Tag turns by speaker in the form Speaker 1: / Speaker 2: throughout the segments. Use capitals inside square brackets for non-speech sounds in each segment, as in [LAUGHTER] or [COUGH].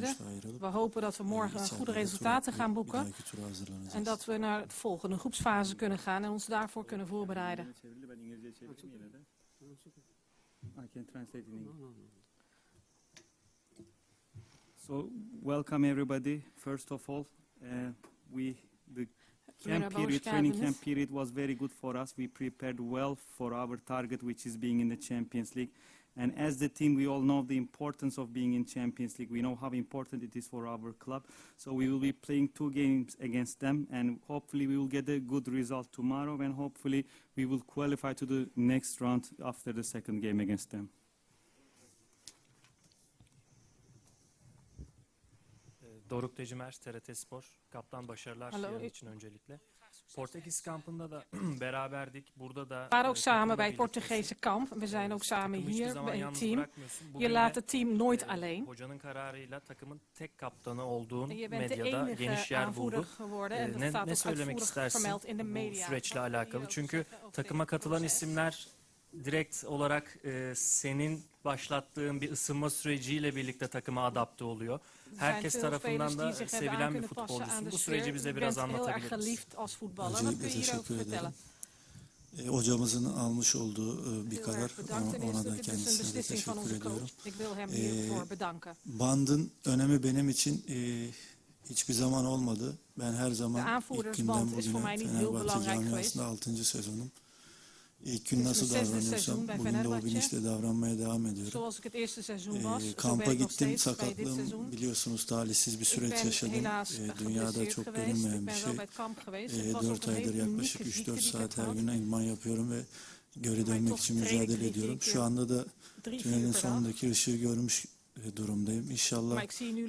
Speaker 1: wedstrijden. We hopen dat we morgen goede
Speaker 2: de
Speaker 1: resultaten gaan boeken. En dat we naar de volgende groepsfase kunnen gaan en ons daarvoor kunnen voorbereiden.
Speaker 3: So welcome everybody. First of all, uh, we the camp period, training camp period was very good for us. We prepared well for our target, which is being in the Champions League. And as the team, we all know the importance of being in Champions League. We know how important it is for our club. So we will be playing two games against them, and hopefully we will get a good result tomorrow, and hopefully we will qualify to the next round after the second game against them.
Speaker 4: Doruk Tecimers, TRT Spor. Kaptan başarılar
Speaker 1: Hallo,
Speaker 4: yarın
Speaker 1: ik-
Speaker 4: için öncelikle. Portekiz kampında da [CLEARS THROAT] beraberdik. Burada da
Speaker 1: We waren
Speaker 4: e,
Speaker 1: ook samen
Speaker 4: takımla
Speaker 1: bij het. Portugese kamp. We zijn ook samen hier bij het team. Je laat het team nooit
Speaker 4: e,
Speaker 1: alleen.
Speaker 4: Hocanın kararıyla takımın tek kaptanı olduğun medyada geniş yer buldu. ne, ne söylemek istersin bu süreçle alakalı? Çünkü takıma katılan isimler direkt olarak e, senin başlattığın bir ısınma süreciyle birlikte takıma adapte oluyor.
Speaker 1: Er
Speaker 4: Herkes tarafından da sevilen bir futbolcusun. Bu süreci bize biraz anlatabilir.
Speaker 2: E, hocamızın almış olduğu e, bir karar. Ona, ona da kendisine de teşekkür ediyorum.
Speaker 1: bedanken.
Speaker 2: Bandın önemi benim için e, hiçbir zaman olmadı. Ben her zaman ilk günden bugüne Fenerbahçe camiasında 6. sezonum. İlk gün nasıl davranıyorsam bugün de o bilinçle davranmaya devam ediyorum.
Speaker 1: Ben
Speaker 2: kampa gittim. Sakatlığım biliyorsunuz talihsiz bir süreç yaşadım. Ee, dünyada çok görünmeyen bir şey.
Speaker 1: geweest.
Speaker 2: Ee,
Speaker 1: Het was ook
Speaker 2: 4
Speaker 1: een
Speaker 2: aydır yaklaşık
Speaker 1: unieke ziekte
Speaker 2: 3-4
Speaker 1: die ik heb
Speaker 2: saat her gün idman yapıyorum ve
Speaker 1: Maar
Speaker 2: dönmek için mücadele ediyorum. Şu anda da tünelin sonundaki ışığı görmüş e, durumdayım. İnşallah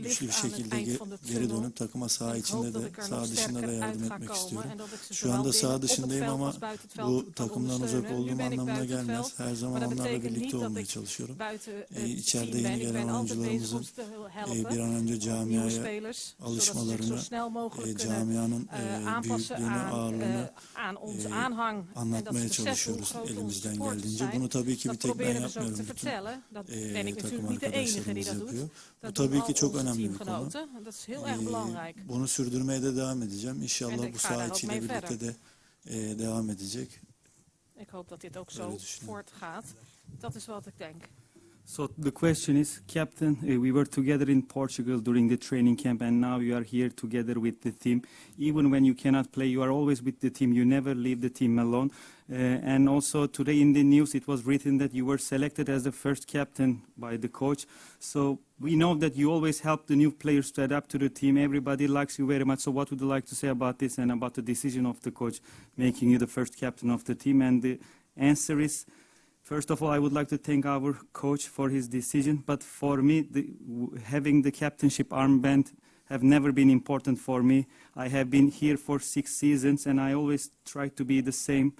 Speaker 2: güçlü bir şekilde geri dönüp takıma saha içinde de saha dışında da yardım etmek istiyorum. Şu anda saha dışındayım ama bu takımdan uzak olduğum anlamına gelmez. Her zaman onlarla birlikte olmaya çalışıyorum.
Speaker 1: het
Speaker 2: Ee, içeride yeni gelen oyuncularımızın e, bir an önce camiaya alışmalarını, e, camianın
Speaker 1: eh,
Speaker 2: e, büyüklüğünü,
Speaker 1: aan,
Speaker 2: ağırlığını e, anlatmaya çalışıyoruz elimizden geldiğince. Bunu tabii ki bir tek ben yapmıyorum. Bütün e, takım
Speaker 1: natuurlijk doet.
Speaker 2: yapıyor. Bu tabii ki çok önemli bir konu.
Speaker 1: teamgenoten. En dat is heel erg
Speaker 2: Ee,
Speaker 1: belangrijk.
Speaker 2: bunu sürdürmeye de devam edeceğim. İnşallah
Speaker 1: ik
Speaker 2: bu saha içiyle birlikte de e, devam edecek.
Speaker 1: Ik hoop dat dit ook zo voortgaat. Dat is wat ik denk.
Speaker 3: So the question is, Captain, uh, we were together in Portugal during the training camp, and now you are here together with the team. Even when you cannot play, you are always with the team. You never leave the team alone. Uh, and also today in the news, it was written that you were selected as the first captain by the coach. So we know that you always help the new players to adapt to the team. Everybody likes you very much. So what would you like to say about this and about the decision of the coach making you the first captain of the team? And the answer is. First of all, I would like to thank our coach for his decision. But for me, the, having the captainship armband have never been important for me. I have been here for six seasons, and I always try to be the same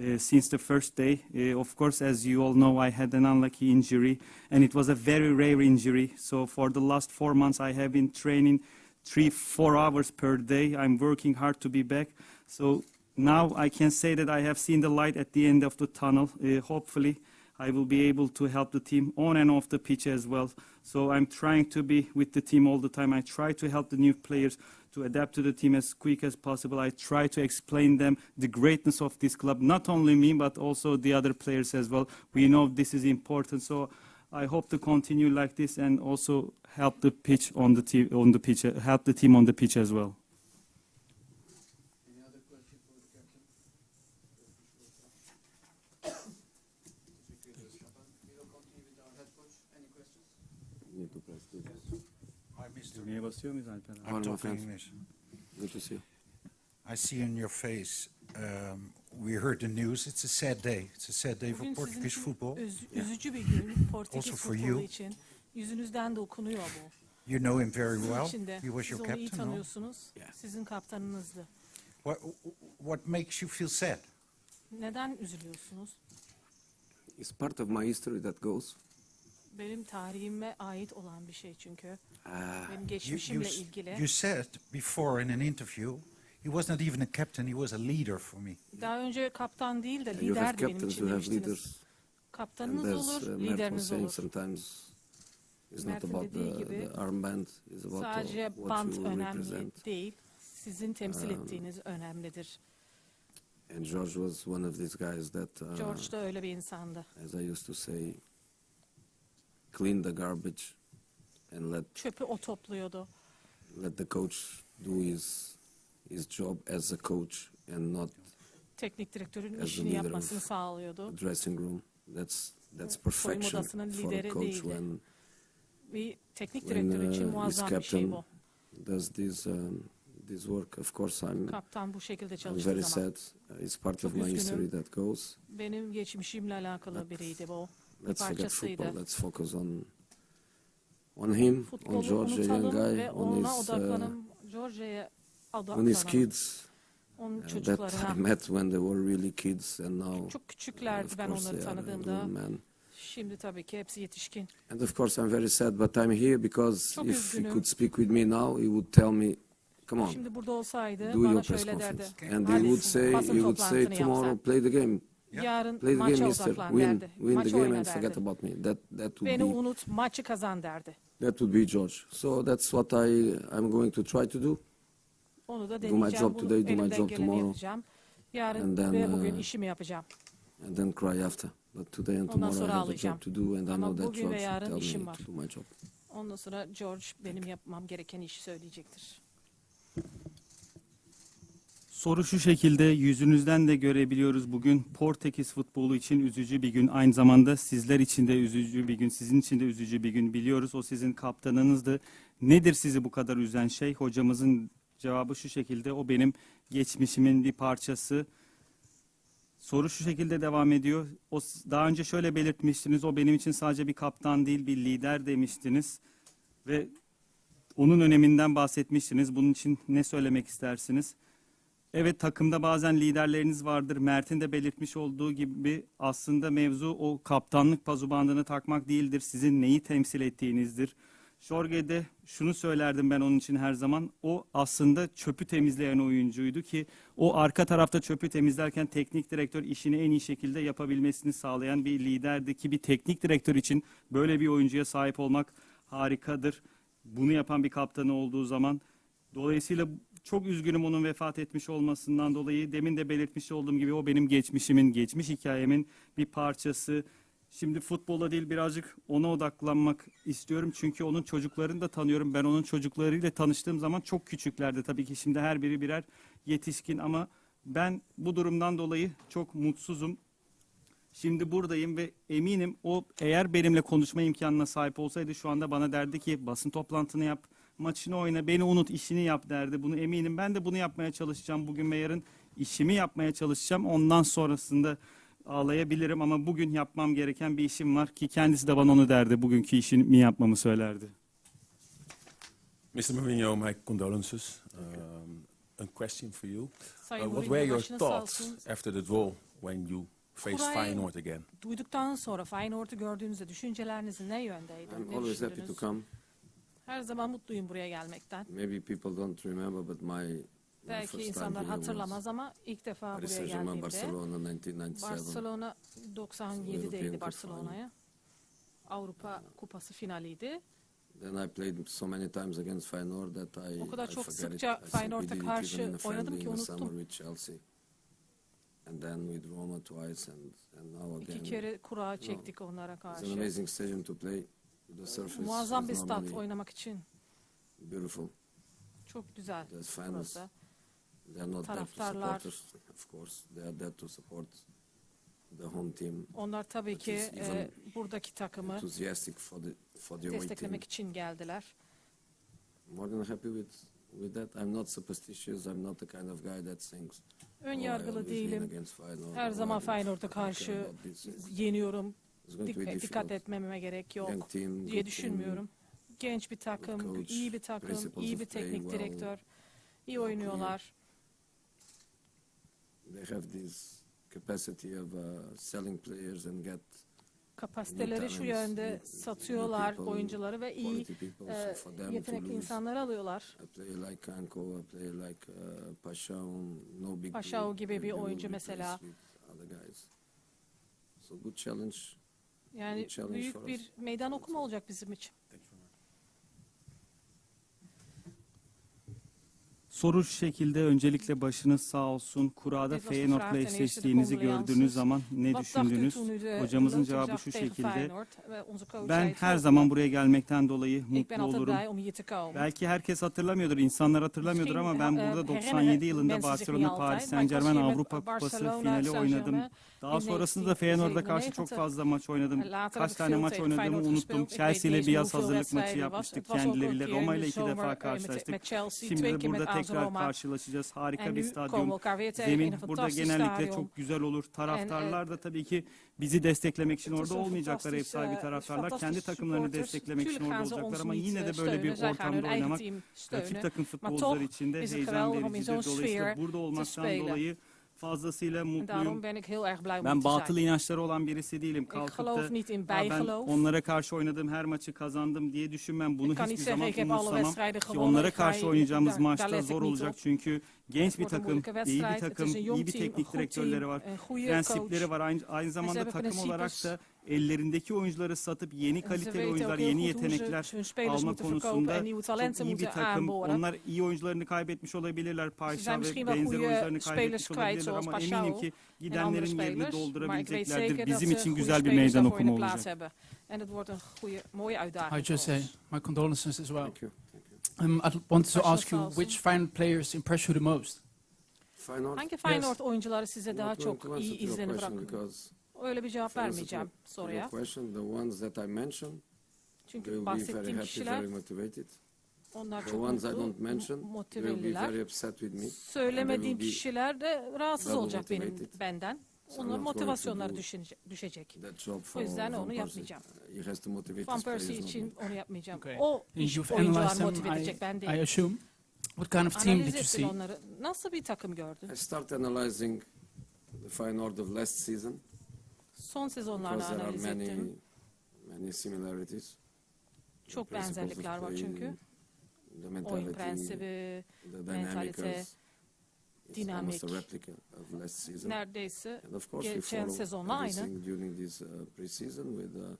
Speaker 3: uh, since the first day. Uh, of course, as you all know, I had an unlucky injury, and it was a very rare injury. So for the last four months, I have been training three, four hours per day. I'm working hard to be back. So now I can say that I have seen the light at the end of the tunnel. Uh, hopefully, I will be able to help the team on and off the pitch as well. So I'm trying to be with the team all the time. I try to help the new players to adapt to the team as quick as possible. I try to explain them the greatness of this club, not only me, but also the other players as well. We know this is important. So I hope to continue like this and also help the pitch on the team on the pitch, help the team on the pitch as well.
Speaker 5: Any other question for the captain? We will continue with our head coach. Any questions?
Speaker 6: Need to press this.
Speaker 7: Hi, Mr.
Speaker 3: Düğmeye basıyor muyuz Alper abi?
Speaker 6: One
Speaker 7: I'm
Speaker 6: more
Speaker 7: talking
Speaker 6: friend.
Speaker 7: English.
Speaker 6: Good to see you.
Speaker 7: I see in your face, um, we heard the news. It's a sad day. It's a sad day for
Speaker 1: Bugün sizin
Speaker 7: Portuguese
Speaker 1: için
Speaker 7: football.
Speaker 1: üz- üzücü bir gün Portekiz
Speaker 7: Also for
Speaker 1: futbolu
Speaker 7: you.
Speaker 1: için. Yüzünüzden de bu.
Speaker 7: You know him very
Speaker 1: Sizin
Speaker 7: well.
Speaker 1: için de.
Speaker 7: He was
Speaker 1: Siz
Speaker 7: your
Speaker 1: onu iyi
Speaker 7: captain, no?
Speaker 1: tanıyorsunuz.
Speaker 6: Yeah.
Speaker 1: Sizin kaptanınızdı.
Speaker 7: What, what makes you feel sad?
Speaker 1: Neden üzülüyorsunuz?
Speaker 6: It's part of my history that goes.
Speaker 1: Benim tarihime ait olan bir şey çünkü.
Speaker 6: Uh,
Speaker 1: Benim
Speaker 7: You, you,
Speaker 1: geçmişimle
Speaker 7: s-
Speaker 1: ilgili.
Speaker 7: you said before in an interview, he was not even a captain, he was a leader for me.
Speaker 1: Daha önce kaptan değil de
Speaker 6: you have
Speaker 1: liderdi benim
Speaker 6: captains,
Speaker 1: için
Speaker 6: you have
Speaker 1: demiştiniz.
Speaker 6: leaders. And
Speaker 1: Kaptanınız
Speaker 6: there's
Speaker 1: olur,
Speaker 6: uh, Mert was
Speaker 1: lideriniz
Speaker 6: saying
Speaker 1: olur.
Speaker 6: sometimes It's not
Speaker 1: Mert'in
Speaker 6: about
Speaker 1: dediği
Speaker 6: the,
Speaker 1: gibi
Speaker 6: the armband. It's about uh,
Speaker 1: Sadece
Speaker 6: what you
Speaker 1: önemli
Speaker 6: represent.
Speaker 1: değil. Sizin temsil
Speaker 6: Um,
Speaker 1: ettiğiniz önemlidir.
Speaker 6: And George was one of these guys that, uh,
Speaker 1: George da öyle bir insandı.
Speaker 6: as I used to say, clean the garbage and let
Speaker 1: Çöpü o topluyordu.
Speaker 6: let the coach do his his job as a coach and not
Speaker 1: Teknik direktörün
Speaker 6: As the
Speaker 1: işini
Speaker 6: leader
Speaker 1: yapmasını
Speaker 6: of
Speaker 1: sağlıyordu.
Speaker 6: a dressing room. That's that's
Speaker 1: Soyunma
Speaker 6: perfection
Speaker 1: odasının
Speaker 6: for a
Speaker 1: lideri
Speaker 6: coach
Speaker 1: değildi.
Speaker 6: when
Speaker 1: Bir teknik
Speaker 6: when
Speaker 1: direktör için
Speaker 6: uh,
Speaker 1: muazzam bir şey
Speaker 6: captain
Speaker 1: bu.
Speaker 6: does this um, this work. Of course, I'm
Speaker 1: Kaptan bu şekilde
Speaker 6: I'm
Speaker 1: çalıştığı
Speaker 6: very
Speaker 1: zaman.
Speaker 6: sad. Uh, It's part
Speaker 1: Çok
Speaker 6: of my
Speaker 1: üzgünüm.
Speaker 6: history that goes.
Speaker 1: Benim geçmişimle alakalı biriydi bu.
Speaker 6: Let's forget football. Let's focus on on him, on
Speaker 1: Futbolu
Speaker 6: George, a young guy, on his uh, on his kids.
Speaker 1: Onun
Speaker 6: uh, that I met when they were really kids, and now
Speaker 1: Çok
Speaker 6: uh,
Speaker 1: küçüklerdi
Speaker 6: of
Speaker 1: ben onları tanıdığımda. Şimdi tabii ki hepsi yetişkin.
Speaker 6: And of course, I'm very sad, but I'm here because
Speaker 1: Çok
Speaker 6: if he
Speaker 1: üzgünüm.
Speaker 6: could speak with me now, he would tell me, "Come on,
Speaker 1: Şimdi burada olsaydı
Speaker 6: do
Speaker 1: bana
Speaker 6: your press
Speaker 1: şöyle derdi.
Speaker 6: conference." And he would say, he would say, "Tomorrow, play the game.
Speaker 1: Yarın
Speaker 6: play the
Speaker 1: maça
Speaker 6: game, Mister.
Speaker 1: odaklan
Speaker 6: Win,
Speaker 1: derdi.
Speaker 6: win the game,
Speaker 1: oyna
Speaker 6: and forget
Speaker 1: derdi.
Speaker 6: about me." That that would
Speaker 1: Beni
Speaker 6: be
Speaker 1: unut, maçı kazan derdi.
Speaker 6: that would be George. So that's what I I'm going to try to do.
Speaker 1: Onu da
Speaker 6: my
Speaker 1: deneyeceğim.
Speaker 6: job
Speaker 1: Bunu
Speaker 6: today, do my
Speaker 1: elimden
Speaker 6: job
Speaker 1: geleni
Speaker 6: tomorrow.
Speaker 1: yapacağım. Yarın
Speaker 6: And then,
Speaker 1: ve bugün
Speaker 6: uh,
Speaker 1: işimi yapacağım.
Speaker 6: and then cry after. But today and
Speaker 1: Ondan
Speaker 6: tomorrow I
Speaker 1: sonra
Speaker 6: have a
Speaker 1: ağlayacağım.
Speaker 6: job to do, and I
Speaker 1: Ama
Speaker 6: know that
Speaker 1: bugün ve
Speaker 6: George
Speaker 1: yarın
Speaker 6: will tell
Speaker 1: işim
Speaker 6: me
Speaker 1: var.
Speaker 6: to do my job.
Speaker 1: Ondan sonra George benim yapmam gereken işi söyleyecektir.
Speaker 3: Soru şu şekilde yüzünüzden de görebiliyoruz bugün Portekiz futbolu için üzücü bir gün aynı zamanda sizler için de üzücü bir gün sizin için de üzücü bir gün biliyoruz o sizin kaptanınızdı. Nedir sizi bu kadar üzen şey? Hocamızın cevabı şu şekilde o benim geçmişimin bir parçası. Soru şu şekilde devam ediyor. O daha önce şöyle belirtmiştiniz. O benim için sadece bir kaptan değil, bir lider demiştiniz ve onun öneminden bahsetmiştiniz. Bunun için ne söylemek istersiniz? Evet takımda bazen liderleriniz vardır. Mert'in de belirtmiş olduğu gibi aslında mevzu o kaptanlık pazubandını takmak değildir. Sizin neyi temsil ettiğinizdir. Jorge'de şunu söylerdim ben onun için her zaman. O aslında çöpü temizleyen oyuncuydu ki o arka tarafta çöpü temizlerken teknik direktör işini en iyi şekilde yapabilmesini sağlayan bir liderdi ki bir teknik direktör için böyle bir oyuncuya sahip olmak harikadır. Bunu yapan bir kaptanı olduğu zaman Dolayısıyla çok üzgünüm onun vefat etmiş olmasından dolayı. Demin de belirtmiş olduğum gibi o benim geçmişimin, geçmiş hikayemin bir parçası. Şimdi futbola değil birazcık ona odaklanmak istiyorum. Çünkü onun çocuklarını da tanıyorum. Ben onun çocuklarıyla tanıştığım zaman çok küçüklerdi. Tabii ki şimdi her biri birer yetişkin ama ben bu durumdan dolayı çok mutsuzum. Şimdi buradayım ve eminim o eğer benimle konuşma imkanına sahip olsaydı şu anda bana derdi ki basın toplantını yap, maçını oyna, beni unut, işini yap derdi. Bunu eminim. Ben de bunu yapmaya çalışacağım bugün ve yarın işimi yapmaya çalışacağım. Ondan sonrasında ağlayabilirim ama bugün yapmam gereken bir işim var ki kendisi de bana onu derdi. Bugünkü işimi yapmamı söylerdi.
Speaker 8: Mr. Mourinho, my condolences. Um, a question for you.
Speaker 1: Sayın
Speaker 8: Uh, what were your thoughts after the draw when you faced Feyenoord again?
Speaker 1: Duyduktan sonra Feyenoord'u gördüğünüzde düşünceleriniz ne yöndeydi?
Speaker 6: I'm
Speaker 1: Ne
Speaker 6: always happy to come.
Speaker 1: Her zaman mutluyum buraya gelmekten.
Speaker 6: Maybe people don't remember, but my,
Speaker 1: Belki insanlar hatırlamaz ama ilk defa
Speaker 6: Paris
Speaker 1: buraya geldiğimde
Speaker 6: Barcelona 1997.
Speaker 1: Barcelona
Speaker 6: European
Speaker 1: 97'deydi
Speaker 6: Cup
Speaker 1: Barcelona'ya. Avrupa Kupası finaliydi.
Speaker 6: Then I played so many times against Feyenoord that I,
Speaker 1: O kadar
Speaker 6: I
Speaker 1: çok sıkça Feyenoord'a karşı oynadım ki unuttum.
Speaker 6: Chelsea. And then with Roma twice and, and now
Speaker 1: İki
Speaker 6: again.
Speaker 1: kere kura çektik onlara
Speaker 6: It's an
Speaker 1: karşı.
Speaker 6: amazing stadium to play. The surface
Speaker 1: Muazzam
Speaker 6: is
Speaker 1: bir stat
Speaker 6: normally
Speaker 1: oynamak için.
Speaker 6: beautiful.
Speaker 1: Çok güzel
Speaker 6: There's fans.
Speaker 1: burası.
Speaker 6: They're not there to
Speaker 1: Taraftarlar-
Speaker 6: support us, of course. They are there to support the home team.
Speaker 1: Onlar tabii ki
Speaker 6: even
Speaker 1: e, buradaki takımı
Speaker 6: Enthusiastic for the for the away team.
Speaker 1: desteklemek için geldiler.
Speaker 6: More than happy with with that. I'm not superstitious. I'm not the kind of guy that thinks.
Speaker 1: Ön
Speaker 6: "Oh,
Speaker 1: yargılı değilim.
Speaker 6: against Feyenoord,"
Speaker 1: Her zaman
Speaker 6: "I
Speaker 1: Feyenoord'a karşı
Speaker 6: about this." It's
Speaker 1: yeniyorum. Dikkat
Speaker 6: difficult.
Speaker 1: etmememe gerek yok diye
Speaker 6: good
Speaker 1: düşünmüyorum. Genç bir takım, iyi bir takım, iyi bir teknik direktör. iyi oynuyorlar.
Speaker 6: They have this capacity of uh, selling players and get
Speaker 1: Kapasiteleri şu
Speaker 6: talents,
Speaker 1: yönde
Speaker 6: new-
Speaker 1: satıyorlar
Speaker 6: new people,
Speaker 1: oyuncuları yani büyük bir meydan okuma olacak bizim için.
Speaker 3: Soru şu şekilde öncelikle başınız sağ olsun. Kurada Feyenoord'la eşleştiğinizi gördüğünüz zaman ne düşündünüz? Hocamızın cevabı şu şekilde. Ben her zaman buraya gelmekten dolayı mutlu olurum. Belki herkes hatırlamıyordur, insanlar hatırlamıyordur ama ben burada 97 yılında Barcelona Paris
Speaker 1: Saint Germain
Speaker 3: Avrupa Kupası finali oynadım. Daha sonrasında da Feyenoord'a karşı çok fazla maç oynadım. Kaç tane maç oynadığımı unuttum. Chelsea ile
Speaker 1: biraz
Speaker 3: hazırlık maçı yapmıştık kendileriyle. Roma ile iki defa karşılaştık. Şimdi burada
Speaker 1: tek
Speaker 3: tekrar karşılaşacağız. Harika bir stadyum. Zemin burada genellikle çok güzel olur. Taraftarlar da tabii ki bizi desteklemek için orada olmayacaklar ev sahibi taraftarlar. Kendi takımlarını desteklemek için orada olacaklar ama yine de böyle bir ortamda oynamak rakip takım futbolcuları için de heyecan vericidir. Dolayısıyla burada olmaktan dolayı fazlasıyla mutluyum.
Speaker 1: ben ik heel
Speaker 3: ben batıl
Speaker 1: zijn.
Speaker 3: inançları olan birisi değilim. Kalkıp da ben onlara karşı oynadığım her maçı kazandım diye düşünmem. Bunu hiçbir zaman umursamam. Onlara karşı oynayacağımız maçta zor olacak çünkü genç bir takım, iyi bir takım, iyi bir teknik direktörleri var. Prensipleri var. Aynı, aynı zamanda takım olarak da ellerindeki oyuncuları satıp yeni kaliteli oyuncular, yeni yetenekler alma konusunda çok iyi bir takım. Onlar iyi oyuncularını kaybetmiş olabilirler. Paşa ve benzer oyuncularını kaybetmiş olabilirler ama eminim ki gidenlerin yerini doldurabileceklerdir. Bizim için güzel bir meydan okuma olacak.
Speaker 1: En het wordt.
Speaker 5: Hi Jose, my condolences as well.
Speaker 6: Thank you.
Speaker 5: Um, I wanted to ask you which Feyenoord players impress you the most?
Speaker 1: Hangi Feyenoord oyuncuları size daha çok iyi izlenim
Speaker 6: bıraktı?
Speaker 1: öyle bir cevap vermeyeceğim soruya. Çünkü bahsettiğim kişiler onlar çok
Speaker 6: ones I
Speaker 1: mutlu, motiveliler. Söylemediğim kişiler de rahatsız olacak benim benden.
Speaker 6: So I'm
Speaker 1: motivasyonları düşecek.
Speaker 6: That job for
Speaker 1: yüzden onu yapmayacağım.
Speaker 6: He has to motivate
Speaker 1: Van Persie için onu yapmayacağım.
Speaker 5: Okay.
Speaker 1: O And
Speaker 5: you've
Speaker 1: oyuncular
Speaker 5: them,
Speaker 1: motive edecek I, ben
Speaker 5: I
Speaker 1: değil.
Speaker 5: assume. What kind of team did you see?
Speaker 1: onları. Nasıl bir takım gördün?
Speaker 6: I start analyzing the Feyenoord of last season.
Speaker 1: Son
Speaker 6: sezonlarını
Speaker 1: analiz ettim.
Speaker 6: many similarities.
Speaker 1: Çok
Speaker 6: Principles
Speaker 1: benzerlikler var çünkü.
Speaker 6: The
Speaker 1: Oyun prensibi, mentalite,
Speaker 6: dynamicals. A
Speaker 1: dinamik.
Speaker 6: replica of last season.
Speaker 1: neredeyse
Speaker 6: And of course,
Speaker 1: geçen sezonla aynı.
Speaker 6: during this uh, preseason with uh,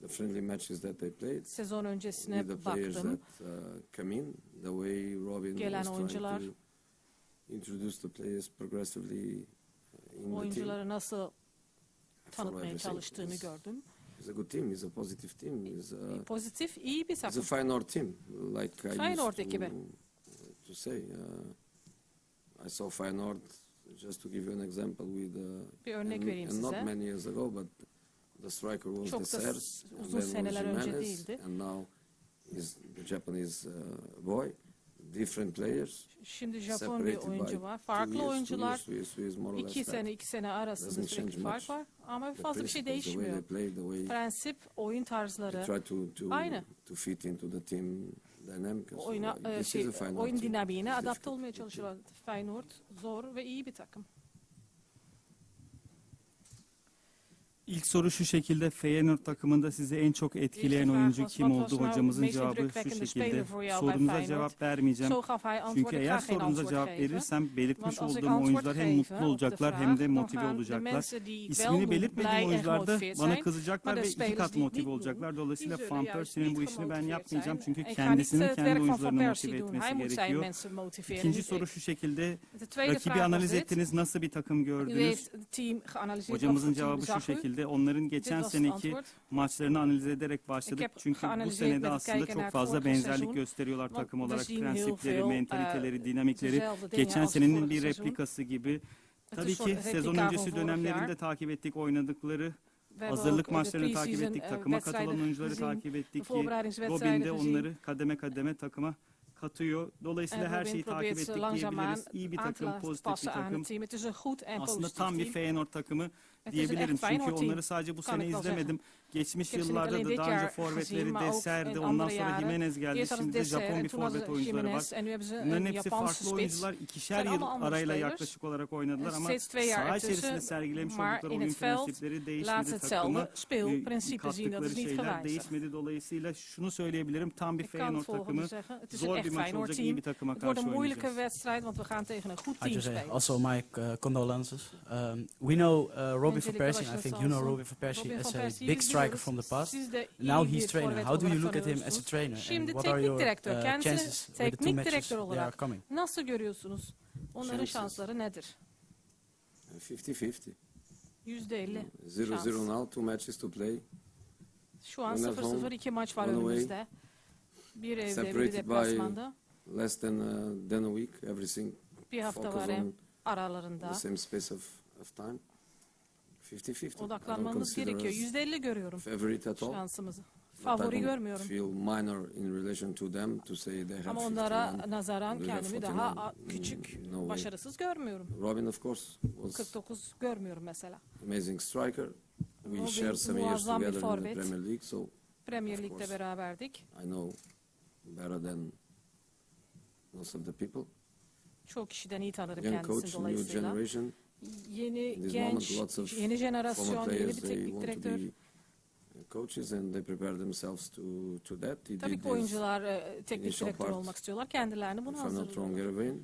Speaker 6: the friendly matches that they played,
Speaker 1: Sezon
Speaker 6: with the öncesine players
Speaker 1: baktım.
Speaker 6: that uh, come in, the way Robin
Speaker 1: Gelen
Speaker 6: was
Speaker 1: oyuncular.
Speaker 6: introduce the players progressively in the team.
Speaker 1: Nasıl tanıtmaya
Speaker 6: şey
Speaker 1: çalıştığını gördüm.
Speaker 6: He's a good team. He's a positive team. He's a,
Speaker 1: Pozitif, iyi bir
Speaker 6: he's a
Speaker 1: takım.
Speaker 6: Feyenoord team. Like I
Speaker 1: Feyenoord
Speaker 6: used
Speaker 1: ekibi.
Speaker 6: to, to say. Uh, I saw Fine Feyenoord, just to give you an example, with uh,
Speaker 1: Bir örnek
Speaker 6: and,
Speaker 1: vereyim
Speaker 6: size. not many years ago, but the striker was
Speaker 1: Çok da
Speaker 6: Dessers,
Speaker 1: uzun
Speaker 6: and then was
Speaker 1: seneler önce değildi.
Speaker 6: and now is the Japanese uh, boy different players.
Speaker 1: Şimdi Japon bir oyuncu var. Farklı
Speaker 6: years,
Speaker 1: oyuncular
Speaker 6: years, two years, two years,
Speaker 1: iki sene iki sene arasında sürekli fark var. Ama fazla bir şey değişmiyor.
Speaker 6: Play,
Speaker 1: Prensip, oyun tarzları
Speaker 6: to, to,
Speaker 1: aynı.
Speaker 6: To fit into the team
Speaker 1: Oyuna,
Speaker 6: so,
Speaker 1: e, şey, oyun dinamiğine adapte olmaya çalışıyorlar. Feyenoord zor ve iyi bir takım.
Speaker 3: İlk soru şu şekilde Feyenoord takımında sizi en çok etkileyen oyuncu kim oldu? Hocamızın cevabı şu şekilde.
Speaker 1: Sorumuza
Speaker 3: cevap vermeyeceğim. Çünkü eğer
Speaker 1: sorumuza
Speaker 3: cevap verirsem belirtmiş olduğum oyuncular hem mutlu olacaklar hem de motive olacaklar. İsmini belirtmediğim oyuncular da bana kızacaklar ve iki kat motive olacaklar. Dolayısıyla Van Persie'nin bu işini ben yapmayacağım. Çünkü kendisinin kendi oyuncularını motive etmesi gerekiyor. İkinci soru şu şekilde. Rakibi analiz ettiniz. Nasıl bir takım gördünüz? Hocamızın cevabı şu
Speaker 1: şekilde
Speaker 3: şekilde onların geçen seneki maçlarını analiz ederek başladık. Çünkü bu senede aslında çok fazla benzerlik gösteriyorlar takım olarak. Prensipleri, mentaliteleri, dinamikleri geçen senenin bir replikası gibi. Tabii ki sezon öncesi dönemlerinde takip ettik oynadıkları hazırlık maçlarını takip ettik, takıma katılan oyuncuları takip ettik ki Robin de onları kademe kademe takıma katıyor. Dolayısıyla her şeyi takip ettik diyebiliriz. İyi bir takım, pozitif bir takım. Aslında tam bir Feyenoord takımı diyebilirim. Çünkü onları sadece bu sene izlemedim. Geçmiş
Speaker 1: Hepsini
Speaker 3: yıllarda da daha önce forvetleri
Speaker 1: Desser'di.
Speaker 3: Ondan sonra. Jimenez geldi. Şimdi de Japon bir forvet oyuncuları var. Bunların hepsi farklı
Speaker 1: spits.
Speaker 3: oyuncular. ikişer yıl arayla yaklaşık olarak oynadılar ama saha içerisinde sergilemiş oldukları oyun prensipleri değişmedi. Takıma
Speaker 1: e,
Speaker 3: kattıkları şeyler değişmedi. Dolayısıyla şunu söyleyebilirim. Tam bir Feyenoord takımı. Zor bir maç olacak. iyi bir takıma karşı oynayacağız.
Speaker 9: Also eh, my eh, condolences. Eh, we know
Speaker 10: Robbie van Persie. I think you know Robbie van Persie as a big striker.
Speaker 1: Striker
Speaker 10: from the past. Now he's training.
Speaker 1: forvet
Speaker 10: How do you look at him as a trainer?
Speaker 1: Şimdi
Speaker 10: and what are your
Speaker 1: direktör
Speaker 10: uh, chances with the two matches they are coming?
Speaker 1: nasıl görüyorsunuz? Onların
Speaker 6: Chances.
Speaker 1: şansları nedir?
Speaker 6: 50-50.
Speaker 1: Yüzde elli.
Speaker 6: 0-0 now, two matches to play.
Speaker 1: Şu an
Speaker 6: One at
Speaker 1: 0-0
Speaker 6: home,
Speaker 1: iki maç var önümüzde. Bir evde bir deplasmanda.
Speaker 6: Less than, uh, than a week, everything
Speaker 1: Bir hafta var hem aralarında.
Speaker 6: the same space of, of time. 50-50. I don't
Speaker 1: Odaklanmamız gerekiyor. Yüzde elli görüyorum
Speaker 6: favorite at all.
Speaker 1: şansımızı. Favori görmüyorum.
Speaker 6: feel minor in relation to them to say they have
Speaker 1: Ama
Speaker 6: 51.
Speaker 1: onlara nazaran
Speaker 6: we have
Speaker 1: kendimi daha
Speaker 6: 49.
Speaker 1: a-
Speaker 6: Mm,
Speaker 1: küçük,
Speaker 6: no way.
Speaker 1: başarısız görmüyorum.
Speaker 6: Robin, of course, was
Speaker 1: 49 görmüyorum mesela.
Speaker 6: amazing striker. We
Speaker 1: Robin
Speaker 6: shared some years
Speaker 1: muazzam bir
Speaker 6: together in the
Speaker 1: forvet.
Speaker 6: Premier League, so
Speaker 1: Premier
Speaker 6: Of
Speaker 1: Lig'de
Speaker 6: course.
Speaker 1: beraberdik.
Speaker 6: I know better than most of the people.
Speaker 1: Çok kişiden iyi tanırım
Speaker 6: Young
Speaker 1: kendisini
Speaker 6: coach, new
Speaker 1: dolayısıyla.
Speaker 6: generation.
Speaker 1: Yeni genç, yeni jenerasyon, yeni bir teknik direktör.
Speaker 6: be coaches and they prepare themselves to, to that. He
Speaker 1: Tabii ki oyuncular e, teknik direktör olmak istiyorlar. Kendilerini bunu hazırlıyorlar.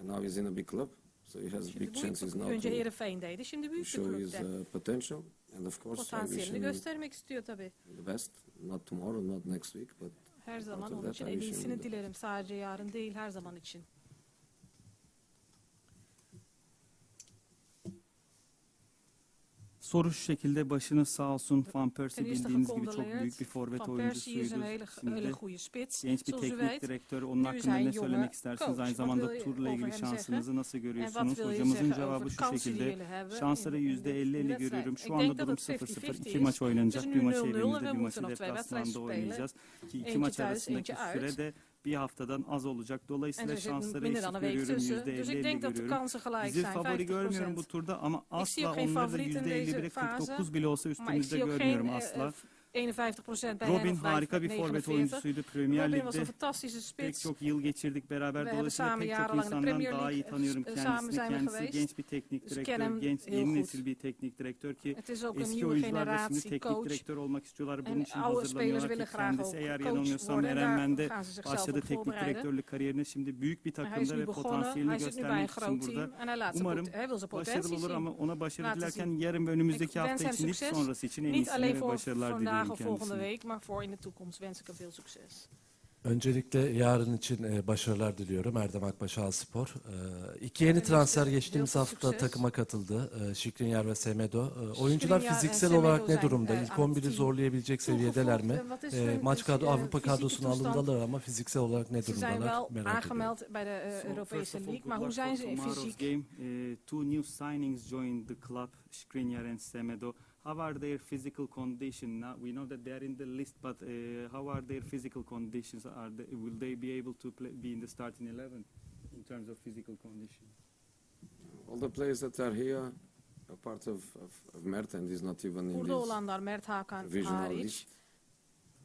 Speaker 6: And now he's in a big club, so he has
Speaker 1: Şimdi
Speaker 6: big chances now
Speaker 1: önce
Speaker 6: to,
Speaker 1: Heerenveen'deydi, şimdi büyük bir
Speaker 6: show his
Speaker 1: kulüpte.
Speaker 6: uh, potential. And of course,
Speaker 1: Potansiyelini göstermek istiyor tabii.
Speaker 6: the best. Not tomorrow, not next week, but
Speaker 1: Her zaman onun için en iyisini dilerim. Sadece yarın değil, her zaman için.
Speaker 3: Soru şu şekilde başınız sağ olsun. Van Persie bildiğiniz gibi çok büyük bir forvet oyuncusuydu. Şimdi genç bir teknik direktör. Onun
Speaker 1: Nu
Speaker 3: hakkında ne söylemek istersiniz? Aynı zamanda turla ilgili şansınızı nasıl görüyorsunuz? Hocamızın cevabı şu şekilde. Şansları
Speaker 1: in- in- in
Speaker 3: yüzde
Speaker 1: die
Speaker 3: 50 50
Speaker 1: wedstrijd?
Speaker 3: görüyorum. Şu anda durum
Speaker 1: het
Speaker 3: 0-0.
Speaker 1: 50-50
Speaker 3: İki maç oynanacak. Bir
Speaker 1: nu
Speaker 3: maç
Speaker 1: 0-0
Speaker 3: evimizde, bir maçı deplasmanda oynayacağız. Ki iki maç arasındaki
Speaker 1: eentje uit.
Speaker 3: süre de bir haftadan az olacak. Dolayısıyla şansları eşit görüyorum.
Speaker 1: tussen.
Speaker 3: Yüzde
Speaker 1: Dus
Speaker 3: 50
Speaker 1: ik
Speaker 3: 50
Speaker 1: denk dat de
Speaker 3: görüyorum.
Speaker 1: kansen gelijk
Speaker 3: Bizi favori görmüyorum bu
Speaker 1: 50%.
Speaker 3: turda ama asla onları da
Speaker 1: favoriet in
Speaker 3: yüzde 51'e
Speaker 1: deze fase.
Speaker 3: 49 bile olsa üstümüzde görmüyorum asla.
Speaker 1: Eh, 51% bij
Speaker 3: Robin harika bir forvet
Speaker 1: 49.
Speaker 3: oyuncusuydu. Premier
Speaker 1: Robin was
Speaker 3: Lig'de
Speaker 1: een fantastische
Speaker 3: pek
Speaker 1: spits.
Speaker 3: çok yıl geçirdik beraber.
Speaker 1: We
Speaker 3: Dolayısıyla
Speaker 1: samen
Speaker 3: pek çok insandan daha iyi tanıyorum
Speaker 1: samen
Speaker 3: kendisini. Kendisi
Speaker 1: geweest.
Speaker 3: genç bir teknik
Speaker 1: Dus
Speaker 3: direktör, genç
Speaker 1: heel
Speaker 3: yeni
Speaker 1: goed.
Speaker 3: nesil bir teknik direktör ki eski oyuncular da şimdi teknik
Speaker 1: coach.
Speaker 3: direktör olmak istiyorlar. Bunun için hazırlanıyorlar ki kendisi eğer yanılmıyorsam
Speaker 1: worden. En
Speaker 3: Eren
Speaker 1: daar
Speaker 3: Mende
Speaker 1: gaan ze zichzelf
Speaker 3: başladı teknik direktörlük kariyerine şimdi büyük bir takımda ve potansiyelini göstermek için burada. Umarım başarılı olur ama ona başarı dilerken yarın ve önümüzdeki hafta için sonrası için en iyisini ve başarılar
Speaker 1: vandaag
Speaker 3: diliyorum
Speaker 1: of volgende
Speaker 3: kendisine.
Speaker 1: week, maar voor in de toekomst wens ik hem veel succes.
Speaker 11: Öncelikle yarın için e, başarılar diliyorum Erdem Akbaş Spor. E, iki yeni transfer geçtiğimiz hafta takıma katıldı. E, Şikrinyar ve Semedo. E, oyuncular fiziksel olarak ne durumda? İlk
Speaker 1: aan het
Speaker 11: 11'i
Speaker 1: team
Speaker 11: zorlayabilecek seviyedeler mi? E, maç kadro
Speaker 1: eh,
Speaker 11: Avrupa kadrosuna alındılar ama fiziksel olarak ne
Speaker 1: Ze zijn
Speaker 11: durumdalar?
Speaker 1: wel
Speaker 11: Merak ediyorum.
Speaker 1: aangemeld bij de eh, Europese League, maar hoe zijn ze fysiek?
Speaker 3: two new signings joined the club, Skriniar and Semedo. How are their physical condition? Now, we know that they are in the list, but uh, how are their physical conditions? Are they, will they be able to play, be in the starting 11 in terms of physical condition?
Speaker 6: all the players that are here are part of, of, of Mert and is not even in
Speaker 1: Burada
Speaker 6: this
Speaker 1: olanlar Mert Hakan hariç
Speaker 6: list.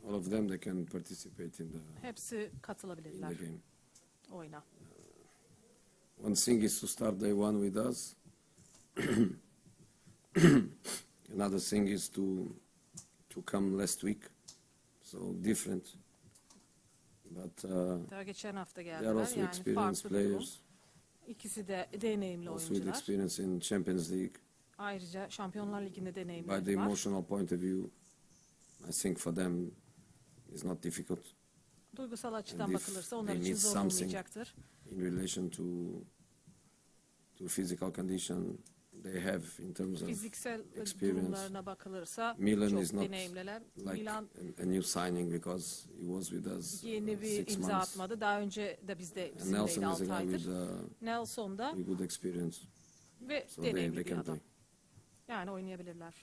Speaker 6: All of them, they can participate in the,
Speaker 1: hepsi
Speaker 6: in the
Speaker 1: katılabilirler
Speaker 6: game.
Speaker 1: oyuna.
Speaker 6: One thing is to start day one with us. [CLEARS THROAT] [CLEARS THROAT] Another thing is to to come last week, so different. But uh,
Speaker 1: Daha geçen hafta
Speaker 6: they are also
Speaker 1: yani
Speaker 6: experienced
Speaker 1: farklı bir durum.
Speaker 6: players,
Speaker 1: İkisi de deneyimli
Speaker 6: also with
Speaker 1: oyuncular.
Speaker 6: experience in Champions League.
Speaker 1: Ayrıca Şampiyonlar Ligi'nde
Speaker 6: By the
Speaker 1: deneyimleri var.
Speaker 6: emotional point of view, I think for them it's not difficult
Speaker 1: Duygusal açıdan
Speaker 6: if
Speaker 1: bakılırsa onlar
Speaker 6: they
Speaker 1: için
Speaker 6: need
Speaker 1: zor
Speaker 6: something-
Speaker 1: olmayacaktır.
Speaker 6: in relation to to physical condition they have in terms of
Speaker 1: Fiziksel
Speaker 6: experience.
Speaker 1: durumlarına bakılırsa
Speaker 6: Milan
Speaker 1: çok
Speaker 6: is not
Speaker 1: deneyimliler.
Speaker 6: like
Speaker 1: Milan
Speaker 6: a, a new signing because he was with us uh,
Speaker 1: yeni bir
Speaker 6: six
Speaker 1: imza
Speaker 6: months.
Speaker 1: atmadı. Daha önce de bizde
Speaker 6: And Nelson
Speaker 1: bizimleydi
Speaker 6: is a
Speaker 1: 6
Speaker 6: guy
Speaker 1: aydır.
Speaker 6: with, uh,
Speaker 1: Nelson da
Speaker 6: good experience,
Speaker 1: ve
Speaker 6: so they,
Speaker 1: deneyimli
Speaker 6: they
Speaker 1: bir
Speaker 6: can
Speaker 1: adam.
Speaker 6: play.
Speaker 1: Yani oynayabilirler.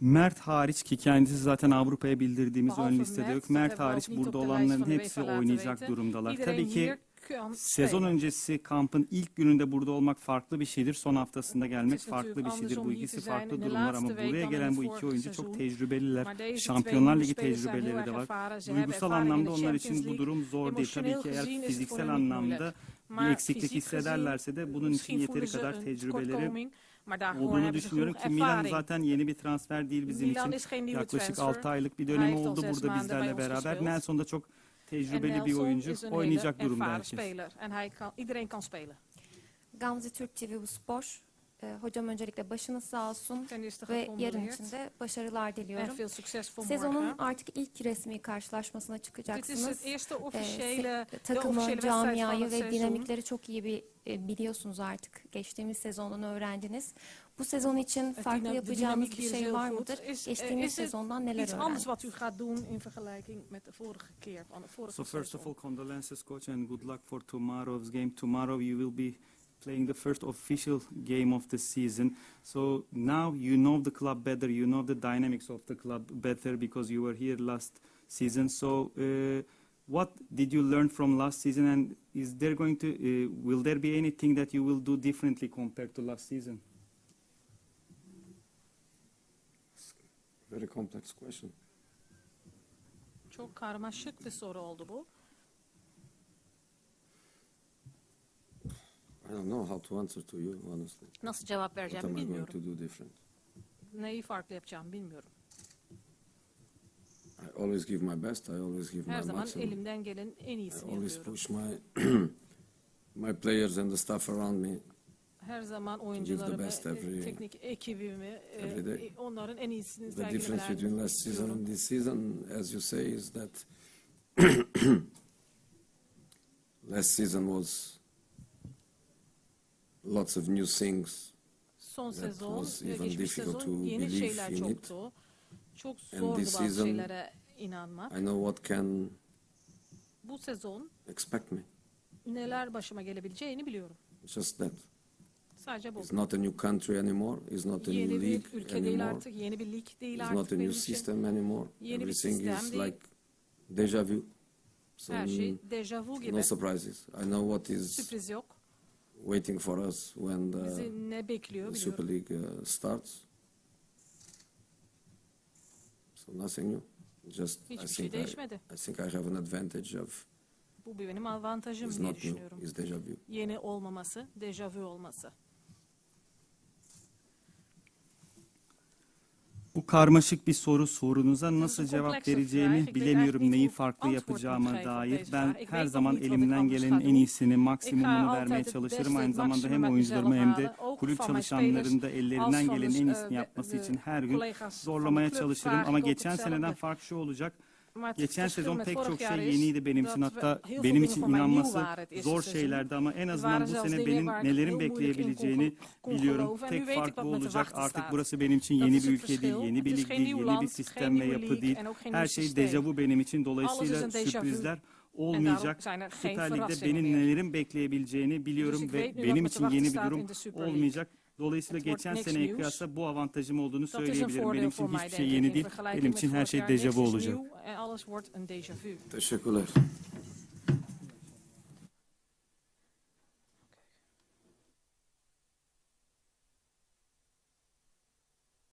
Speaker 3: Mert hariç ki kendisi zaten Avrupa'ya bildirdiğimiz ön listede
Speaker 1: Mert,
Speaker 3: yok. Mert hariç burada olanların hepsi oynayacak durumdalar. Tabii ki
Speaker 1: hier kan
Speaker 3: Sezon öncesi kampın ilk gününde burada olmak farklı bir şeydir. Son haftasında gelmek farklı bir şeydir. Bu ikisi farklı durumlar ama buraya gelen bu iki oyuncu çok tecrübeliler. Şampiyonlar Ligi tecrübeleri de var. Duygusal anlamda onlar için bu durum zor değil. Tabii ki eğer fiziksel anlamda bir eksiklik hissederlerse de bunun için yeteri kadar tecrübeleri olduğunu düşünüyorum ki Milan zaten yeni bir transfer değil bizim
Speaker 1: Milan
Speaker 3: için. Yaklaşık
Speaker 1: transfer.
Speaker 3: 6 aylık bir dönemi oldu burada bizlerle beraber. Nelson da çok tecrübeli bir
Speaker 1: Nelson
Speaker 3: oyuncu.
Speaker 1: is een hele
Speaker 3: Oynayacak durumda herkes.
Speaker 1: speler. En hij kan, iedereen kan spelen.
Speaker 10: Gamze Türk TV bu spor. Ee, hocam öncelikle başınız sağ olsun ve yarın için de başarılar
Speaker 1: En
Speaker 10: diliyorum.
Speaker 1: veel succes voor
Speaker 10: Sezonun artık ilk resmi karşılaşmasına çıkacaksınız. Ee, takımı, camiayı ve dinamikleri çok iyi bir e, biliyorsunuz artık. Geçtiğimiz sezondan öğrendiniz. Bu sezon için
Speaker 1: Het
Speaker 10: farklı
Speaker 1: dynamiek
Speaker 10: bir şey
Speaker 1: heel
Speaker 10: var mıdır?
Speaker 1: Is,
Speaker 10: Geçtiğimiz
Speaker 1: is er
Speaker 10: sezondan neler
Speaker 1: iets anders wat u gaat doen in vergelijking met de vorige keer, van het vorige
Speaker 3: So first of all, condolences, coach, and good luck for tomorrow's game. Tomorrow you will be playing the first official game of the season. So now you know the club better. You know the dynamics of the club better because you were here last season. So uh, what did you learn from last season, and is there going to uh, will there be anything that you will do differently compared to last season?
Speaker 6: Very complex question.
Speaker 1: Çok karmaşık bir soru oldu bu.
Speaker 6: I don't know how to answer to you, honestly.
Speaker 1: Nasıl cevap
Speaker 6: What
Speaker 1: vereceğimi
Speaker 6: am I going
Speaker 1: bilmiyorum.
Speaker 6: to do different?
Speaker 1: Neyi farklı yapacağımı bilmiyorum.
Speaker 6: I always give my best. I always give
Speaker 1: Her
Speaker 6: my
Speaker 1: zaman
Speaker 6: maximum.
Speaker 1: elimden gelenin en
Speaker 6: I
Speaker 1: iyisini
Speaker 6: always
Speaker 1: yapıyorum.
Speaker 6: push my [CLEARS THROAT] my players and the staff around me.
Speaker 1: Her zaman oyuncularımı, e,
Speaker 6: every-
Speaker 1: teknik ekibimi, e, e, onların en iyisini
Speaker 6: The difference between
Speaker 1: sergilemelerini
Speaker 6: last season and this season, as you say, is that [CLEARS THROAT] last season was lots of new things.
Speaker 1: Son
Speaker 6: That
Speaker 1: sezon,
Speaker 6: was even
Speaker 1: geçmiş
Speaker 6: difficult
Speaker 1: sezon
Speaker 6: to
Speaker 1: yeni
Speaker 6: believe
Speaker 1: şeyler
Speaker 6: in it.
Speaker 1: Çok zordu
Speaker 6: this
Speaker 1: bazı
Speaker 6: season,
Speaker 1: şeylere inanmak.
Speaker 6: I know what can
Speaker 1: Bu sezon
Speaker 6: expect me.
Speaker 1: neler başıma gelebileceğini biliyorum.
Speaker 6: Just that.
Speaker 1: Sadece bu.
Speaker 6: It's not a new country anymore. It's not a new
Speaker 1: Yeni bir
Speaker 6: league
Speaker 1: ülke değil
Speaker 6: anymore.
Speaker 1: artık, yeni bir lig değil
Speaker 6: It's
Speaker 1: artık
Speaker 6: not a
Speaker 1: benim
Speaker 6: new
Speaker 1: için.
Speaker 6: system anymore.
Speaker 1: Yeni bir
Speaker 6: Everything
Speaker 1: sistem
Speaker 6: is
Speaker 1: değil.
Speaker 6: like deja vu. So
Speaker 1: Her şey
Speaker 6: mm,
Speaker 1: dejavu
Speaker 6: no
Speaker 1: gibi.
Speaker 6: surprises. I know what is
Speaker 1: Sürpriz yok.
Speaker 6: waiting for us when the,
Speaker 1: Bizi ne bekliyor
Speaker 6: Super
Speaker 1: biliyorum.
Speaker 6: League uh, starts. So nothing new. Just I
Speaker 1: Hiçbir şey
Speaker 6: think I,
Speaker 1: değişmedi.
Speaker 6: I think I have an advantage of
Speaker 1: Bu benim avantajım
Speaker 6: it's
Speaker 1: diye
Speaker 6: not new.
Speaker 1: düşünüyorum.
Speaker 6: It's deja vu.
Speaker 1: Yeni olmaması, dejavu olması.
Speaker 3: Bu karmaşık bir soru sorunuza nasıl cevap vereceğimi bilemiyorum neyi farklı yapacağıma
Speaker 1: op
Speaker 3: dair. Ben her zaman elimden gelenin en iyisini, maksimumunu vermeye çalışırım. Aynı zamanda hem oyuncularımı hem de kulüp
Speaker 1: van mijn
Speaker 3: çalışanların da ellerinden gelenin en iyisini yapması için her gün zorlamaya çalışırım. Ama geçen seneden farklı şu olacak. Geçen sezon pek çok şey yeniydi benim için. Hatta benim için inanması zor şeylerdi ama en azından bu sene benim nelerin bekleyebileceğini biliyorum. Tek
Speaker 1: me te
Speaker 3: olacak artık burası benim için yeni bir ülke değil, yeni bir lig değil, yeni bir sistem ve yapı değil. Her şey dejavu benim için. Dolayısıyla sürprizler olmayacak.
Speaker 1: er
Speaker 3: Süper Lig'de benim nelerin bekleyebileceğini biliyorum ve benim için yeni bir durum olmayacak. Dolayısıyla geçen seneye kıyasla bu avantajım olduğunu söyleyebilirim. Benim için hiçbir şey yeni değil. Benim için her şey dejavu olacak.
Speaker 6: Teşekkürler.